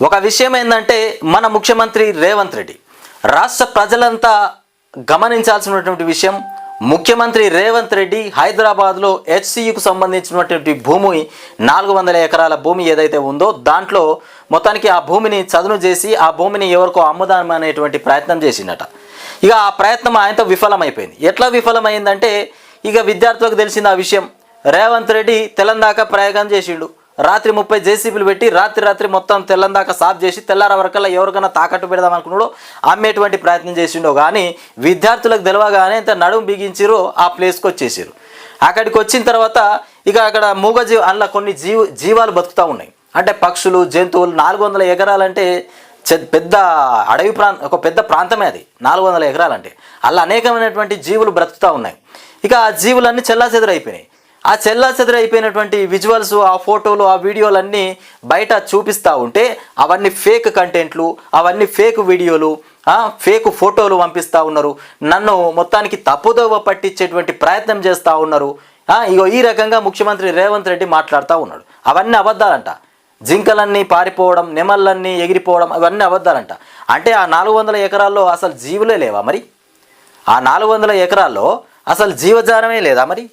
ఒక విషయం ఏంటంటే మన ముఖ్యమంత్రి రేవంత్ రెడ్డి రాష్ట్ర ప్రజలంతా గమనించాల్సినటువంటి విషయం ముఖ్యమంత్రి రేవంత్ రెడ్డి హైదరాబాద్లో హెచ్సియుకు సంబంధించినటువంటి భూమి నాలుగు వందల ఎకరాల భూమి ఏదైతే ఉందో దాంట్లో మొత్తానికి ఆ భూమిని చదును చేసి ఆ భూమిని ఎవరికో అమ్ముదాం అనేటువంటి ప్రయత్నం చేసిందట. ఇక ఆ ప్రయత్నం ఆయనతో విఫలమైపోయింది. ఎట్లా విఫలమైందంటే ఇక విద్యార్థులకు తెలిసింది ఆ విషయం. రేవంత్ రెడ్డి తెలంగాణ ప్రయోగం చేసిండు. రాత్రి ముప్పై జేసీబీలు పెట్టి రాత్రి రాత్రి మొత్తం తెల్లందాకా సాఫ్ చేసి తెల్లార వరకల్లా ఎవరికైనా తాకట్టు పెడదాం అనుకున్నాడో అమ్మేటువంటి ప్రయత్నం చేసిండో కానీ విద్యార్థులకు తెలియగానే ఇంత నడుము బిగించిరు ఆ ప్లేస్కి వచ్చేసారు అక్కడికి వచ్చిన తర్వాత ఇక అక్కడ మూగజీవి అందులో కొన్ని జీవ జీవాలు బతుకుతూ ఉన్నాయి. అంటే పక్షులు జంతువులు నాలుగు వందల ఎకరాలంటే చె- పెద్ద అడవి ప్రాంతం ఒక పెద్ద ప్రాంతమే అది. నాలుగు వందల ఎకరాలంటే. అలా అనేకమైనటువంటి జీవులు బ్రతుకుతూ ఉన్నాయి. ఇక ఆ జీవులన్నీ చెల్లాచెదురైపోయినాయి. ఆ చెల్లా చెదరైపోయినటువంటి విజువల్స్ ఆ ఫోటోలు ఆ వీడియోలన్నీ బయట చూపిస్తూ ఉంటే అవన్నీ ఫేక్ కంటెంట్లు అవన్నీ ఫేక్ వీడియోలు ఫేక్ ఫోటోలు పంపిస్తూ ఉన్నారు. నన్ను మొత్తానికి తప్పుదోవ పట్టించేటువంటి ప్రయత్నం చేస్తూ ఉన్నారు. ఇగో ఈ రకంగా ముఖ్యమంత్రి రేవంత్ రెడ్డి మాట్లాడుతూ ఉన్నాడు. అవన్నీ అబద్ధాలంట. జింకలన్నీ పారిపోవడం నెమళ్ళన్నీ ఎగిరిపోవడం అవన్నీ అబద్ధాలంట. అంటే ఆ నాలుగు వందల ఎకరాల్లో అసలు జీవులే లేవా మరి? ఆ నాలుగు వందల ఎకరాల్లో అసలు జీవజాలమే లేదా మరి?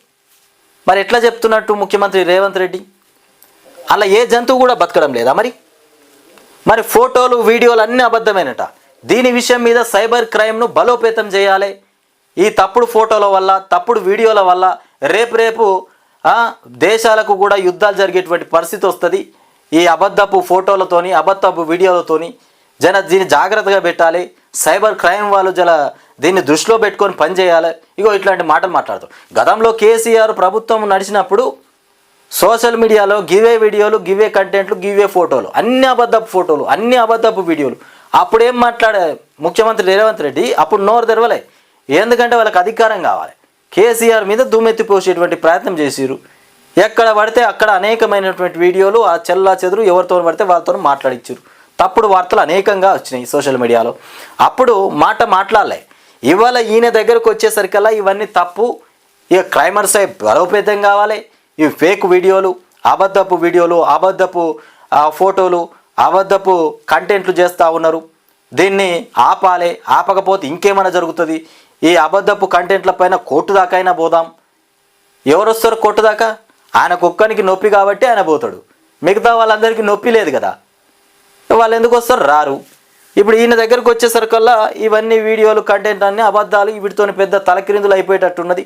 మరి ఎట్లా చెప్తున్నట్టు ముఖ్యమంత్రి రేవంత్ రెడ్డి? అలా ఏ జంతువు కూడా బతకడం లేదా మరి? మరి ఫోటోలు వీడియోలు అన్నీ అబద్ధమేనట. దీని విషయం మీద సైబర్ క్రైమ్ను బలోపేతం చేయాలి. ఈ తప్పుడు ఫోటోల వల్ల తప్పుడు వీడియోల వల్ల రేపు రేపు దేశాలకు కూడా యుద్ధాలు జరిగేటువంటి పరిస్థితి వస్తుంది. ఈ అబద్ధపు ఫోటోలతోని అబద్ధపు వీడియోలతోని జన దీన్ని జాగ్రత్తగా పెట్టాలి. సైబర్ క్రైమ్ వాళ్ళు జల దీన్ని దృష్టిలో పెట్టుకొని పనిచేయాలి ఇగో ఇట్లాంటి మాటలు మాట్లాడతాం. గతంలో కేసీఆర్ ప్రభుత్వం నడిచినప్పుడు సోషల్ మీడియాలో గివే వీడియోలు గివే కంటెంట్లు గివే ఫోటోలు అన్ని అబద్ధపు ఫోటోలు అన్ని అబద్ధపు వీడియోలు. అప్పుడేం మాట్లాడే ముఖ్యమంత్రి రేవంత్ రెడ్డి? అప్పుడు నోరు తెరవలే. ఎందుకంటే వాళ్ళకి అధికారం కావాలి. కేసీఆర్ మీద దుమ్మెత్తిపోసేటువంటి ప్రయత్నం చేసిరు ఎక్కడ పడితే అక్కడ అనేకమైనటువంటి వీడియోలు ఆ చెల్లా చెదురు ఎవరితో పడితే వాళ్ళతో మాట్లాడించారు తప్పుడు వార్తలు అనేకంగా వచ్చినాయి సోషల్ మీడియాలో. అప్పుడు మాట మాట్లాడలే. ఇవాళ ఈయన దగ్గరకు వచ్చేసరికల్లా ఇవన్నీ తప్పు. ఇక క్రైమర్స్ బలోపేతం కావాలి. ఇవి ఫేక్ వీడియోలు అబద్ధపు వీడియోలు అబద్ధపు ఫోటోలు అబద్ధపు కంటెంట్లు చేస్తూ ఉన్నారు. దీన్ని ఆపాలి ఆపకపోతే ఇంకేమైనా జరుగుతుంది. ఈ అబద్ధపు కంటెంట్ల పైన కోర్టు దాకా అయినా పోదాం. ఎవరు వస్తారు కోర్టు దాకా? ఆయన కుక్కనికి నొప్పి కాబట్టి ఆయన పోతాడు. మిగతా వాళ్ళందరికీ నొప్పి లేదు కదా. వాళ్ళు ఎందుకు వస్తారు? రారు. ఇప్పుడు ఈయన దగ్గరకు వచ్చేసరికల్లా ఇవన్నీ వీడియోలు కంటెంట్ అన్ని అబద్ధాలు వీటితో పెద్ద తలకిరిందులు అయిపోయేటట్టున్నది.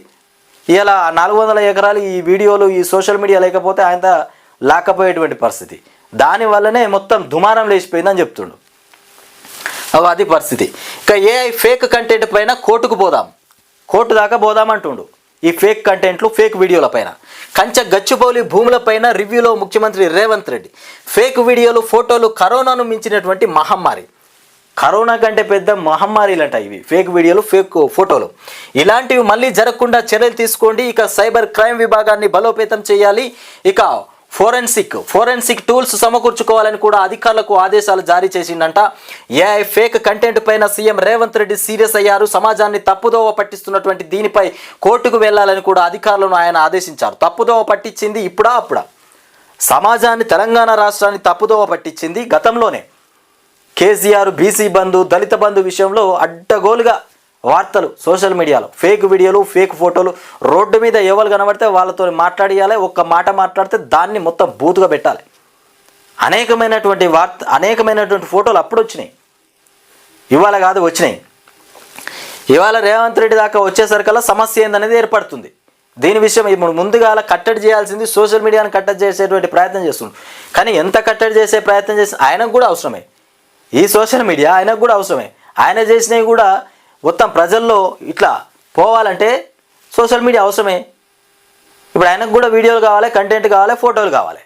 ఇలా నాలుగు వందల ఎకరాలు ఈ వీడియోలు ఈ సోషల్ మీడియా లేకపోతే ఆయన లేకపోయేటువంటి పరిస్థితి. దానివల్లనే మొత్తం దుమారం లేచిపోయిందని చెప్తుండు. అది పరిస్థితి. ఇక ఏఐ ఫేక్ కంటెంట్ పైన కోర్టుకు పోదాం. కోర్టు దాకా పోదాం అంటుండు ఈ ఫేక్ కంటెంట్లు ఫేక్ వీడియోల పైన. కంచ గచ్చిబౌలి భూములపైన రివ్యూలో ముఖ్యమంత్రి రేవంత్ రెడ్డి. ఫేక్ వీడియోలు ఫోటోలు కరోనాను మించినటువంటి మహమ్మారి. కరోనా కంటే పెద్ద మహమ్మారీలంట ఇవి. ఫేక్ వీడియోలు ఫేక్ ఫోటోలు. ఇలాంటివి మళ్ళీ జరగకుండా చర్యలు తీసుకోండి. ఇక సైబర్ క్రైమ్ విభాగాన్ని బలోపేతం చేయాలి. ఇక ఫోరెన్సిక్ ఫోరెన్సిక్ టూల్స్ సమకూర్చుకోవాలని కూడా అధికారులకు ఆదేశాలు జారీ చేసిందంట. ఏఐ ఫేక్ కంటెంట్ పైన సీఎం రేవంత్ రెడ్డి సీరియస్ అయ్యారు. సమాజాన్ని తప్పుదోవ పట్టిస్తున్నటువంటి దీనిపై కోర్టుకు వెళ్ళాలని కూడా అధికారులను ఆయన ఆదేశించారు. తప్పుదోవ పట్టించింది ఇప్పుడా అప్పుడా? సమాజాన్ని తెలంగాణ రాష్ట్రాన్ని తప్పుదోవ పట్టించింది గతంలోనే. కేసీఆర్ బీసీ బంధు దళిత బంధు విషయంలో అడ్డగోలుగా వార్తలు సోషల్ మీడియాలో. ఫేక్ వీడియోలు ఫేక్ ఫోటోలు రోడ్డు మీద ఎవరు కనబడితే వాళ్ళతో మాట్లాడియాలి ఒక్క మాట మాట్లాడితే దాన్ని మొత్తం బూతుగా పెట్టాలి. అనేకమైనటువంటి వార్త అనేకమైనటువంటి ఫోటోలు అప్పుడు వచ్చినాయి. ఇవాళ కాదు వచ్చినాయి. ఇవాళ రేవంత్ రెడ్డి దాకా వచ్చేసరికల్లా సమస్య ఏందనేది ఏర్పడుతుంది. దీని విషయం ఇప్పుడు ముందుగా కట్టడి చేయాల్సింది సోషల్ మీడియాను కట్టడి చేసేటువంటి ప్రయత్నం చేస్తుంది కానీ ఎంత కట్టడి చేసే ప్రయత్నం చేసి ఆయనకు కూడా అవసరమే. ఈ సోషల్ మీడియా ఆయనకు కూడా అవసరమే. ఆయన చేసినవి కూడా మొత్తం ప్రజల్లో ఇట్లా పోవాలంటే సోషల్ మీడియా అవసరమే. ఇప్పుడు ఆయనకు కూడా వీడియోలు కావాలి కంటెంట్ కావాలి ఫోటోలు కావాలి.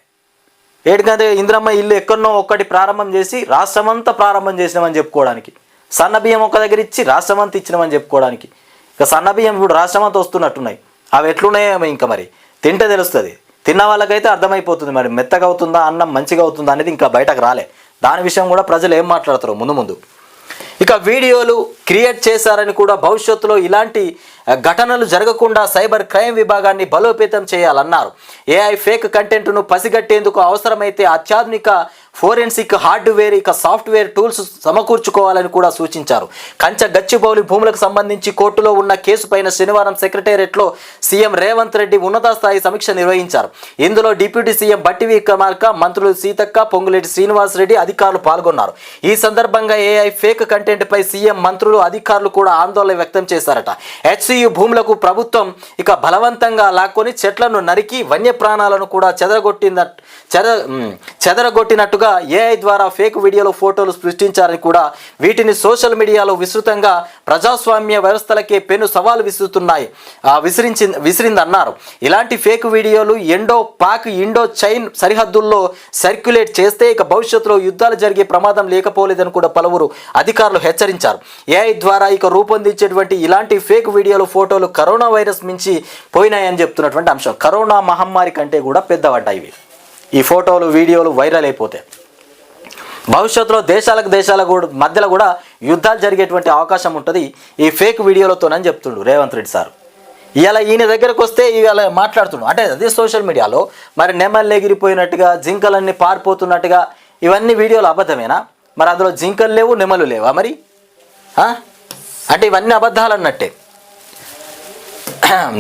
ఏటికంటే ఇంద్రమ్మ ఇల్లు ఎక్కడనో ఒక్కటి ప్రారంభం చేసి రాష్ట్రమంతా ప్రారంభం చేసినామని చెప్పుకోవడానికి. సన్న బియ్యం ఒక్క దగ్గర ఇచ్చి రాష్ట్రమంతా ఇచ్చినామని చెప్పుకోవడానికి. ఇక సన్న బియ్యం ఇప్పుడు రాష్ట్రమంతా వస్తున్నట్టున్నాయి. అవి ఎట్లున్నాయేమో ఇంకా మరి. తింటే తెలుస్తుంది. తిన్న వాళ్ళకైతే అర్థమైపోతుంది మరి. మెత్తగా అవుతుందా అన్నం మంచిగా అవుతుందా అనేది ఇంకా బయటకు రాలే. దాని విషయం కూడా ప్రజలు ఏం మాట్లాడతారు ముందు ముందు. ఇక వీడియోలు క్రియేట్ చేశారని కూడా భవిష్యత్తులో ఇలాంటి ఘటనలు జరగకుండా సైబర్ క్రైమ్ విభాగాన్ని బలోపేతం చేయాలన్నారు. ఏఐ ఫేక్ కంటెంట్ను పసిగట్టేందుకు అవసరమైతే అత్యాధునిక ఫోరెన్సిక్ హార్డ్వేర్ ఇక సాఫ్ట్వేర్ టూల్స్ సమకూర్చుకోవాలని కూడా సూచించారు. కంచ గచ్చిబౌలి భూములకు సంబంధించి కోర్టులో ఉన్న కేసుపైన శనివారం సెక్రటేరియట్లో సీఎం రేవంత్ రెడ్డి ఉన్నత స్థాయి సమీక్ష నిర్వహించారు. ఇందులో డిప్యూటీ సీఎం బట్టి విక్రమార్క మంత్రులు సీతక్క పొంగులేటి శ్రీనివాస్ రెడ్డి అధికారులు పాల్గొన్నారు. ఈ సందర్భంగా ఏఐ ఫేక్ కంటెంట్పై సీఎం మంత్రులు అధికారులు కూడా ఆందోళన వ్యక్తం చేశారట. హెచ్సియు భూములకు ప్రభుత్వం ఇక బలవంతంగా లాక్కొని చెట్లను నరికి వన్యప్రాణాలను కూడా చెదరగొట్టిన చెద చెదరగొట్టినట్టుగా ఏఐ ద్వారా ఫేక్ వీడియోలు ఫోటోలు సృష్టించారని కూడా వీటిని సోషల్ మీడియాలో విస్తృతంగా ప్రజాస్వామ్య వ్యవస్థలకే పెను సవాలు విసురుతున్నాయి. విసిరించి విసిరిందన్నారు. ఇలాంటి ఫేక్ వీడియోలు ఎండో పాక్ ఇండో చైన్ సరిహద్దుల్లో సర్క్యులేట్ చేస్తే ఇక భవిష్యత్తులో యుద్ధాలు జరిగే ప్రమాదం లేకపోలేదని కూడా పలువురు అధికారులు హెచ్చరించారు. ఏఐ ద్వారా ఇక రూపొందించేటువంటి ఇలాంటి ఫేక్ వీడియోలు ఫోటోలు కరోనా వైరస్ మించి పోయినాయని చెప్తున్నటువంటి అంశం. కరోనా మహమ్మారి కంటే కూడా పెద్దవడ్డాయి ఇవి. ఈ ఫోటోలు వీడియోలు వైరల్ అయిపోతాయి భవిష్యత్తులో దేశాలకు దేశాల కూడా మధ్యలో కూడా యుద్ధాలు జరిగేటువంటి అవకాశం ఉంటుంది. ఈ ఫేక్ వీడియోలతోనని చెప్తుండు రేవంత్ రెడ్డి సార్. ఇలా ఈయన దగ్గరకు వస్తే ఇవాళ మాట్లాడుతుండు. అంటే అదే సోషల్ మీడియాలో మరి నెమళ్ళు ఎగిరిపోయినట్టుగా జింకలన్నీ పారిపోతున్నట్టుగా ఇవన్నీ వీడియోలు అబద్ధమేనా? మరి అందులో జింకలు లేవు నెమలు లేవా మరి? అంటే ఇవన్నీ అబద్ధాలు అన్నట్టే.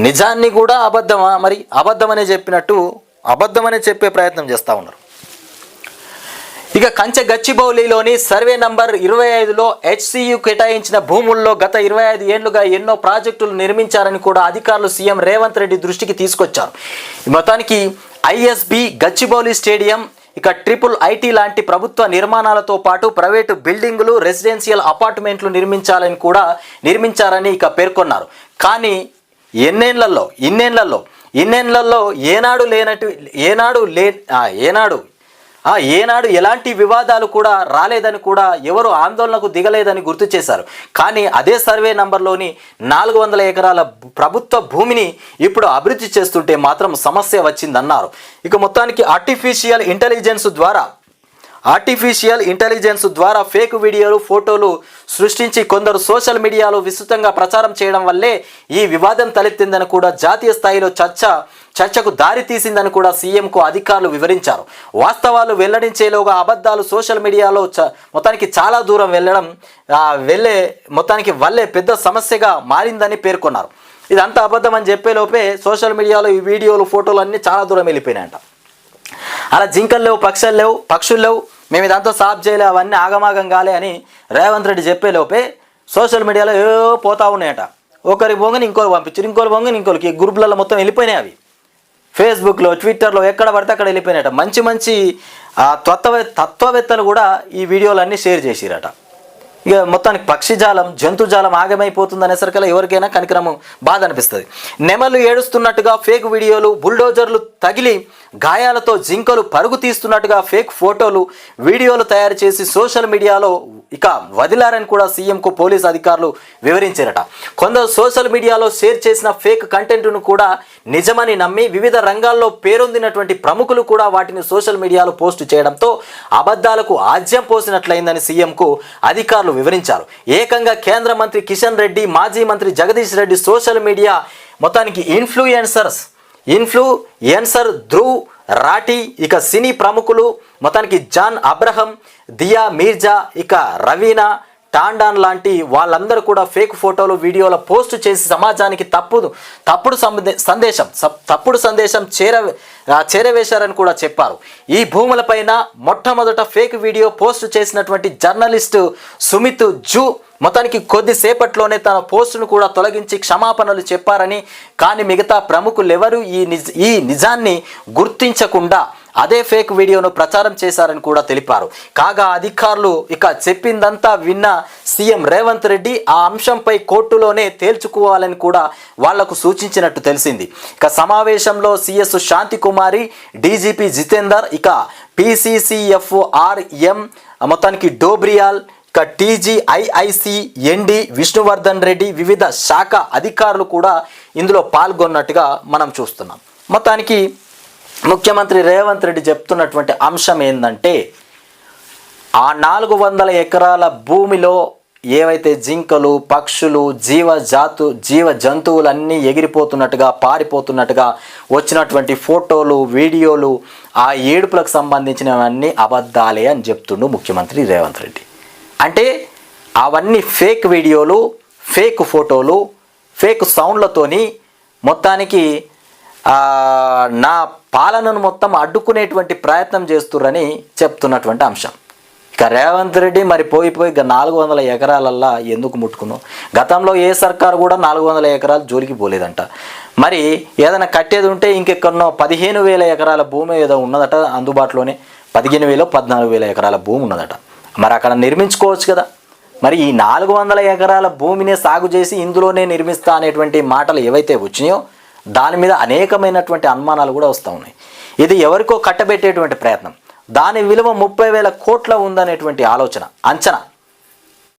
నిజాన్ని కూడా అబద్ధమా? మరి అబద్ధమనే చెప్పినట్టు అబద్ధమనే చెప్పే ప్రయత్నం చేస్తూ ఉన్నారు. ఇక కంచె గచ్చిబౌలిలోని సర్వే నంబర్ ఇరవై ఐదులో హెచ్సియు కేటాయించిన భూముల్లో గత ఇరవై ఐదు ఏళ్ళుగా ఎన్నో ప్రాజెక్టులు నిర్మించారని కూడా అధికారులు సీఎం రేవంత్ రెడ్డి దృష్టికి తీసుకొచ్చారు. మొత్తానికి ఐఎస్బి గచ్చిబౌలి స్టేడియం ఇక ట్రిపుల్ ఐటీ లాంటి ప్రభుత్వ నిర్మాణాలతో పాటు ప్రైవేటు బిల్డింగులు రెసిడెన్షియల్ అపార్ట్మెంట్లు నిర్మించాలని కూడా నిర్మించారని ఇక పేర్కొన్నారు. కానీ ఎన్నేళ్ళలో ఇన్నేళ్ళలో ఇన్నేళ్ళలో ఏనాడు లేనట్టు ఏనాడు లే ఏనాడు ఆ, ఏనాడు ఎలాంటి వివాదాలు కూడా రాలేదని కూడా ఎవరు ఆందోళనకు దిగలేదని గుర్తు చేశారు. కానీ అదే సర్వే నంబర్లోని నాలుగు వందల ఎకరాల ప్రభుత్వ భూమిని ఇప్పుడు అభివృద్ధి చేస్తుంటే మాత్రం సమస్య వచ్చిందన్నారు. ఇక మొత్తానికి ఆర్టిఫిషియల్ ఇంటెలిజెన్స్ ద్వారా ఆర్టిఫిషియల్ ఇంటెలిజెన్స్ ద్వారా ఫేక్ వీడియోలు ఫోటోలు సృష్టించి కొందరు సోషల్ మీడియాలో విస్తృతంగా ప్రచారం చేయడం వల్లే ఈ వివాదం తలెత్తిందని కూడా జాతీయ స్థాయిలో చర్చ చర్చకు దారి తీసిందని కూడా సీఎంకు అధికారులు వివరించారు. వాస్తవాలు వెల్లడించేలోగా అబద్ధాలు సోషల్ మీడియాలో చ మొత్తానికి చాలా దూరం వెళ్ళడం వెళ్ళే మొత్తానికి వల్లే పెద్ద సమస్యగా మారిందని పేర్కొన్నారు. ఇదంతా అబద్ధం అని చెప్పేలోపే సోషల్ మీడియాలో ఈ వీడియోలు ఫోటోలు అన్నీ చాలా దూరం వెళ్ళిపోయినాయంట. అలా జింకలు లేవు పక్షులు లేవు పక్షులు లేవు మేము ఇదంతా సాఫ్ చేయలే అవన్నీ ఆగమాగం కాలే అని రేవంత్ రెడ్డి చెప్పేలోపే సోషల్ మీడియాలో ఏ పోతా ఉన్నాయట. ఒకరికి బొంగని ఇంకోరు పంపించారు ఇంకోరు పొంగని ఇంకోరికి. గ్రూపులలో మొత్తం వెళ్ళిపోయినాయి అవి. ఫేస్బుక్లో ట్విట్టర్లో ఎక్కడ పడితే అక్కడ వెళ్ళిపోయినట మంచి మంచి ఆ, తత్వ తత్వవేత్తలు కూడా ఈ వీడియోలన్నీ షేర్ చేసిరట. ఇక మొత్తానికి పక్షిజాలం జంతుజాలం ఆగమైపోతుంది అనేసరికల్లా ఎవరికైనా కనికరము బాధ అనిపిస్తుంది. నెమలు ఏడుస్తున్నట్టుగా ఫేక్ వీడియోలు బుల్డోజర్లు తగిలి గాయాలతో జింకలు పరుగు తీస్తున్నట్టుగా ఫేక్ ఫోటోలు వీడియోలు తయారు చేసి సోషల్ మీడియాలో ఇక వదిలారని కూడా సీఎంకు పోలీస్ అధికారులు వివరించారట. కొందరు సోషల్ మీడియాలో షేర్ చేసిన ఫేక్ కంటెంట్ను కూడా నిజమని నమ్మి వివిధ రంగాల్లో పేరొందినటువంటి ప్రముఖులు కూడా వాటిని సోషల్ మీడియాలో పోస్ట్ చేయడంతో అబద్ధాలకు ఆజ్యం పోసినట్లయిందని సీఎంకు అధికారులు వివరించారు. ఏకంగా కేంద్ర మంత్రి కిషన్ రెడ్డి మాజీ మంత్రి జగదీష్ రెడ్డి సోషల్ మీడియా మొత్తానికి ఇన్ఫ్లుయెన్సర్స్ ఇన్ఫ్లుయెన్సర్ ధ్రువ్ రాఠీ ఇక సినీ ప్రముఖులు మొత్తానికి జాన్ అబ్రహం దియా మీర్జా ఇక రవీనా టాండాన్ లాంటి వాళ్ళందరూ కూడా ఫేక్ ఫోటోలు వీడియోల పోస్ట్ చేసి సమాజానికి తప్పుడు తప్పుడు సందే- సందేశం తప్పుడు సందేశం చేర చేరవేశారని కూడా చెప్పారు. ఈ భూములపైన మొట్టమొదట ఫేక్ వీడియో పోస్ట్ చేసినటువంటి జర్నలిస్టు సుమిత్ జూ మొత్తానికి కొద్దిసేపట్లోనే తన పోస్టును కూడా తొలగించి క్షమాపణలు చెప్పారని కానీ మిగతా ప్రముఖులు ఎవరు ఈ నిజ ఈ నిజాన్ని గుర్తించకుండా అదే ఫేక్ వీడియోను ప్రచారం చేశారని కూడా తెలిపారు. కాగా అధికారులు ఇక చెప్పిందంతా విన్న సీఎం రేవంత్ రెడ్డి ఆ అంశంపై కోర్టులోనే తేల్చుకోవాలని కూడా వాళ్ళకు సూచించినట్టు తెలిసింది. ఇక సమావేశంలో సిఎస్ శాంతి కుమారి డీజీపీ జితేందర్ ఇక పిసిసిఎఫ్ఆర్ఎం మొత్తానికి డోబ్రియాల్ ఇక టీజీఐఐసి ఎన్డి విష్ణువర్ధన్ రెడ్డి వివిధ శాఖ అధికారులు కూడా ఇందులో పాల్గొన్నట్టుగా మనం చూస్తున్నాం. మొత్తానికి ముఖ్యమంత్రి రేవంత్ రెడ్డి చెప్తున్నటువంటి అంశం ఏంటంటే ఆ నాలుగు వందల ఎకరాల భూమిలో ఏవైతే జింకలు పక్షులు జీవ జాతు జీవ జంతువులన్నీ ఎగిరిపోతున్నట్టుగా పారిపోతున్నట్టుగా వచ్చినటువంటి ఫోటోలు వీడియోలు ఆ ఏడుపులకు సంబంధించినవన్నీ అబద్ధాలే అని చెప్తుండు ముఖ్యమంత్రి రేవంత్ రెడ్డి. అంటే అవన్నీ ఫేక్ వీడియోలు ఫేక్ ఫోటోలు ఫేక్ సౌండ్లతోని మొత్తానికి నా పాలనను మొత్తం అడ్డుకునేటువంటి ప్రయత్నం చేస్తుర్రని చెప్తున్నటువంటి అంశం. ఇక రేవంత్ రెడ్డి మరి పోయి పోయి నాలుగు వందల ఎకరాలల్లా ఎందుకు ముట్టుకున్నాం గతంలో ఏ సర్కారు కూడా నాలుగు వందల ఎకరాలు జోలికి పోలేదంట. మరి ఏదైనా కట్టేది ఉంటే ఇంకెక్కడనో పదిహేను వేల ఎకరాల భూమి ఏదో ఉన్నదట అందుబాటులోనే పదిహేను వేలు పద్నాలుగు వేల ఎకరాల భూమి ఉన్నదట. మరి అక్కడ నిర్మించుకోవచ్చు కదా. మరి ఈ నాలుగు వందల ఎకరాల భూమిని సాగు చేసి ఇందులోనే నిర్మిస్తా అనేటువంటి మాటలు ఏవైతే వచ్చినాయో దాని మీద అనేకమైనటువంటి అనుమానాలు కూడా వస్తూ ఉన్నాయి. ఇది ఎవరికో కట్టబెట్టేటువంటి ప్రయత్నం. దాని విలువ ముప్పై వేల కోట్ల ఉందనేటువంటి ఆలోచన అంచనా.